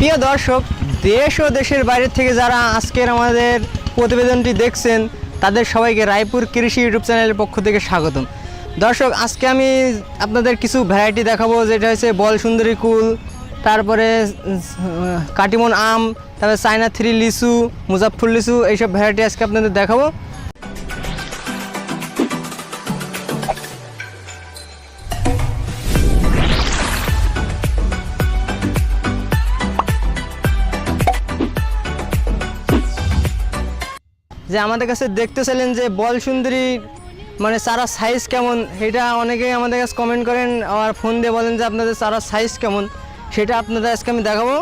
প্রিয় দর্শক, দেশ ও দেশের বাইরে থেকে যারা আজকের আমাদের প্রতিবেদনটি দেখছেন, তাদের সবাইকে রায়পুর কৃষি ইউটিউব চ্যানেলের পক্ষ থেকে স্বাগতম। দর্শক, আজকে আমি আপনাদের কিছু ভ্যারাইটি দেখাবো, যেটা হচ্ছে বল সুন্দরী কুল, তারপরে কাটিমন আম, তারপরে চায়না থ্রি লিচু মুজাফর লিচু, এইসব ভ্যারাইটি আজকে আপনাদের দেখাবো। যে আমাদের কাছে দেখতে চাইলেন যে বল সুন্দরী মানে চারার সাইজ কেমন? সেটা অনেকেই আমাদের কাছে কমেন্ট করেন আর ফোন দিয়ে বলেন যে আপনাদের চারার সাইজ কেমন? সেটা আপনাদের আজকে আমি দেখাবো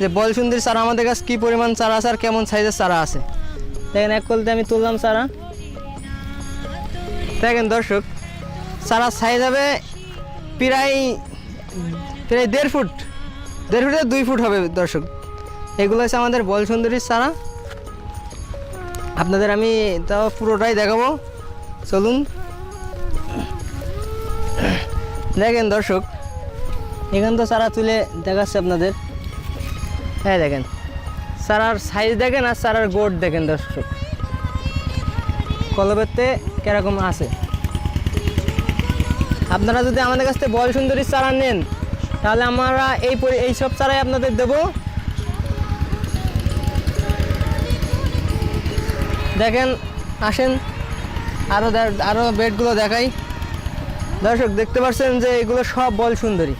যে বল সুন্দরী চারা আমাদের কাছে কী পরিমাণ চারা আছে আর কেমন সাইজের চারা আছে। দেখেন, এক কলতে আমি তুললাম চারা। দেখেন দর্শক চারার সাইজ হবে প্রায় প্রায় দেড় ফুট। দেড় ফুটে দুই ফুট হবে দর্শক। এগুলো হচ্ছে আমাদের বল সুন্দরীর চারা। আপনাদের আমি তাও পুরোটাই দেখাবো। চলুন। দেখেন দর্শক, এখান তো চারা তুলে দেখাচ্ছে আপনাদের। হ্যাঁ দেখেন, চারার সাইজ দেখেন আর চারার গোট দেখেন দর্শক। কলবেতে কীরকম আছে? আপনারা যদি আমাদের কাছ থেকে বল সুন্দরীর চারা নেন, তাহলে আমরা এই এই সব চারাই আপনাদের দেবো। দেখেন, আসেন। আরও আরও বেডগুলো দেখাই। দর্শক, দেখতে পাচ্ছেন যে এগুলো সব বল সুন্দরী।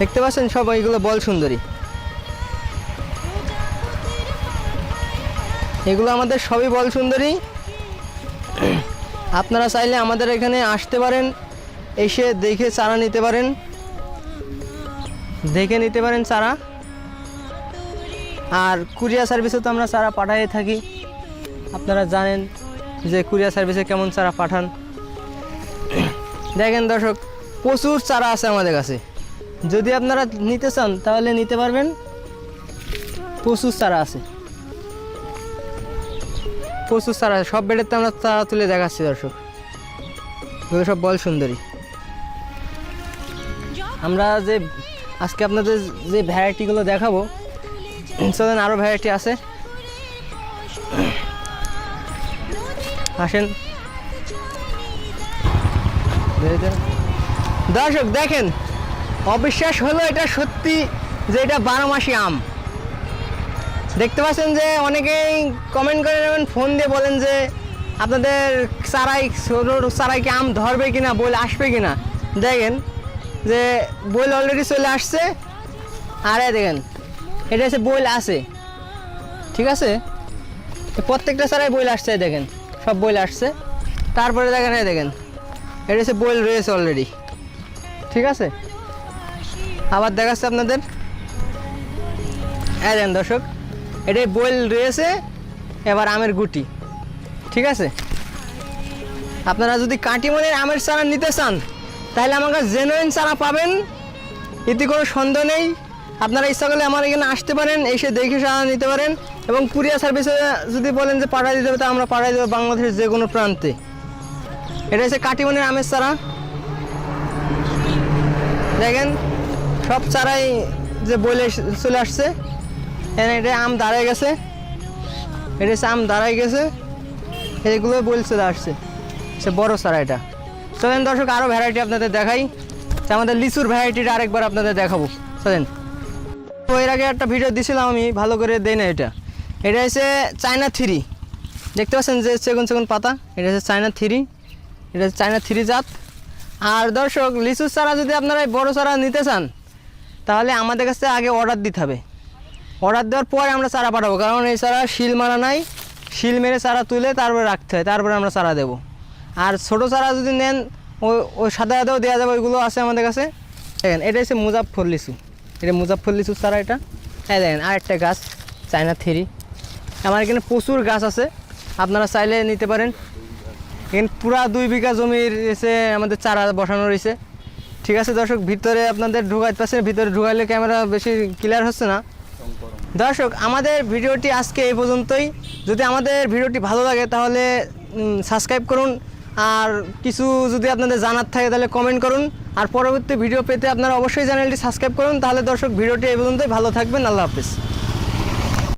দেখতে পাচ্ছেন সব এইগুলো বল সুন্দরী। এগুলো আমাদের সবই বল সুন্দরী। আপনারা চাইলে আমাদের এখানে আসতে পারেন, এসে দেখে চারা নিতে পারেন। দেখে নিতে পারেন চারা। আর কুরিয়ার সার্ভিসে তো আমরা চারা পাঠাই থাকি। আপনারা জানেন যে কুরিয়ার সার্ভিসে কেমন চারা পাঠান। দেখেন দর্শক, প্রচুর চারা আছে আমাদের কাছে। যদি আপনারা নিতে চান, তাহলে নিতে পারবেন। প্রচুর চারা আছে। প্রচুর চারা সব বেডের তো আমরা চারা তুলে দেখাচ্ছি দর্শক। সব বল সুন্দরী। আমরা যে, আজকে আপনাদের যে ভ্যারাইটিগুলো দেখাবো, চলেন আরও ভ্যারাইটি আছে। আসেন। দর্শক, দেখেন, অবিশ্বাস হলো এটা সত্যি যে এটা বারো মাসি আম। দেখতে পাচ্ছেন যে অনেকেই কমেন্ট করে নেবেন ফোন দিয়ে বলেন যে আপনাদের চারাই ছোটো চারাই কি আম ধরবে কিনা বলে আসবে কিনা। দেখেন যে বইল অলরেডি চলে আসছে। আরে দেখেন, এটা হচ্ছে বইল আছে। ঠিক আছে? প্রত্যেকটা চারাই বইল আসছে, দেখেন। সব বইল আসছে। তারপরে দেখেন হ্যাঁ দেখেন, এটা হচ্ছে বইল রয়েছে অলরেডি ঠিক আছে? আবার দেখাচ্ছে আপনাদের। হ্যাঁ দেখেন দর্শক, এটাই বইল রয়েছে, এবার আমের গুটি। ঠিক আছে? আপনারা যদি কাটিমনের আমের চারা নিতে চান, তাহলে আমার কাছে জেনুইন চারা পাবেন। এতে কোনো সন্দেহ নেই। আপনারা ইচ্ছা করলে আমার এখানে আসতে পারেন, এসে দেখে চারা নিতে পারেন। এবং কুরিয়ার সার্ভিসে যদি বলেন যে পাঠাই দিতে হবে, তা আমরা পাঠাই দেবো বাংলাদেশের যে কোনো প্রান্তে। এটা হচ্ছে কাটিমনের আমের চারা। দেখেন, সব চারাই যে বলে চলে আসছে। এটা আম দাঁড়ায় গেছে। এটা হচ্ছে আম দাঁড়ায় গেছে। এইগুলো বল চলে আসছে। সে বড় চারা এটা। চলেন দর্শক আরও ভ্যারাইটি আপনাদের দেখাই। আমাদের লিচুর ভ্যারাইটিটা আরেকবার আপনাদের দেখাবো। চলেন। তো এর আগে একটা ভিডিও দিছিলাম আমি, ভালো করে দেই না এটা। এটা হচ্ছে চায়না থ্রি। দেখতে পাচ্ছেন যে সেগুন সেগুন পাতা? এটা হচ্ছে চায়না থ্রি। এটা হচ্ছে চায়না থ্রি জাত। আর দর্শক লিচুর চারা যদি আপনারা বড় চারা নিতে চান, তাহলে আমাদের কাছে আগে অর্ডার দিতে হবে। অর্ডার দেওয়ার পরে আমরা চারা পাঠাবো, কারণ এই চারা শিল মারা নাই। শিল মেরে চারা তুলে তারপরে রাখতে হয়, তারপরে আমরা চারা দেবো। আর ছোটো চারা যদি নেন ওই ওই সাদা সাদাও দেওয়া যাবে, ওইগুলো আছে আমাদের কাছে। দেখেন, এটা হচ্ছে মুজাফর লিচু। এটা মুজাফর লিচু চারা এটা। হ্যাঁ দেখেন, আরেকটা গাছ, চায়না থ্রি। আমার এখানে প্রচুর গাছ আছে। আপনারা চাইলে নিতে পারেন। এখানে পুরা দুই বিঘা জমির এসে আমাদের চারা বসানো রয়েছে। ঠিক আছে দর্শক, ভিতরে আপনাদের ঢুকাইতে পারছেন ভিতরে ঢুকাইলে ক্যামেরা বেশি ক্লিয়ার হচ্ছে না। দর্শক, আমাদের ভিডিওটি আজকে এই পর্যন্তই। যদি আমাদের ভিডিওটি ভালো লাগে তাহলে সাবস্ক্রাইব করুন। আর কিছু যদি আপনাদের জানার থাকে তাহলে কমেন্ট করুন। আর পরবর্তী ভিডিও পেতে আপনারা অবশ্যই চ্যানেলটি সাবস্ক্রাইব করুন। তাহলে দর্শক, ভিডিওটি এই পর্যন্তই। ভালো থাকবেন, আল্লাহ হাফিজ।